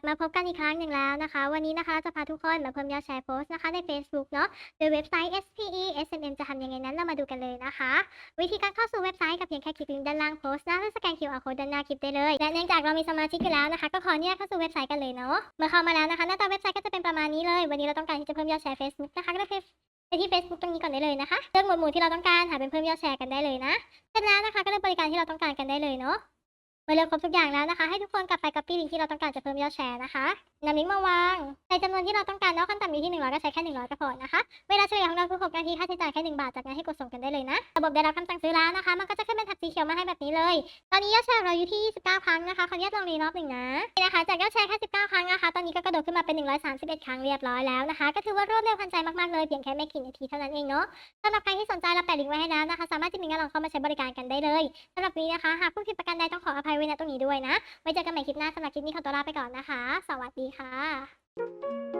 บมาพบกันอีกครั้งหนึ่งแล้วนะคะ วันนี้นะคะเราจะพาทุกคนมาเพิ่มยอดแชร์โพสต์นะคะใน Facebook เนาะโดยเว็บไซต์ SPE SMM จะทำยังไงนั้นเรามาดูกันเลยนะคะ วิธีการเข้าสู่เว็บไซต์กับเพียงแค่คลิกลิงก์ด้านล่างโพสต์นะแล้วสแกน QR code ด้านหน้าคลิปได้เลยและเนื่องจากเรามีสมาชิกอยู่แล้วนะคะ ก็ขออนุญาตเข้าสู่เว็บไซต์กันเลยเนาะเมื่อเข้ามาแล้วนะคะหน้าตาเว็บไซต์ก็จะเป็นประมาณนี้เลย วันนี้เราต้องการที่จะเพิ่มยอดแชร์ Facebook นะคะก็ได้ไปที่ Facebook ตรงนี้ก่อนได้เลยนะคะเลือกหมวดหมู่ที่เราต้องการหาเป็นเพิ่มยอดแชร์กันได้เลยนะเสร็จแล้วนะคะก็เลือกบริการที่เราต้องการกันได้เลยเนาะ เมื่อเลือกครบทุกอย่างแล้วนะคะ ให้ทุกคนกลับไป copy ลิงก์ที่เราต้องการจะเพิ่มยอดแชร์นะคะนำลิงก์มาวางในจำนวนที่เราต้องการเนาะขั้นต่ำอยู่ที่100ก็ใช้แค่100ก็พอนะคะ เวลาเฉลี่ยของเราคือ6นาทีค่าใช้จ่ายแค่1บาทจากนั้นให้กดส่งกันได้เลยนะ ระบบได้รับคำสั่งซื้อแล้วนะคะ มันก็จะขึ้นเป็นแท็บสีเขียวมาให้แบบนี้เลย ตอนนี้ยอดแชร์เราอยู่ที่ 29 ครั้งนะคะขออนุญาตลองรีรอบหนึ่งนะนี่นะคะจากยอดแชร์แค่19 ครั้งนะคะ ตอนนี้ก็กระโดดขึ้นมาเป็น 131 ครั้งเรียบร้อยแล้วนะคะ ก็ถือว่ารวดเร็วทันใจมาก ๆ เลย เพียงแค่ไม่กี่นาทีเท่านั้นเองเนาะสำหรับใครที่สนใจเราแปะลิงก์ไว้ให้แล้วนะคะ สามารถจะมีงานลองเข้ามาใช้บริการกันได้เลยสำหรับนี้นะคะ หากผู้ผิดประการใดต้องขออภัยไว้ณตรงนี้ด้วยนะ ไว้เจอกันใหม่คลิปหน้าสำหรับคลิปนี้ขอตัวลาไปก่อนนะคะ สวัสดีค่ะ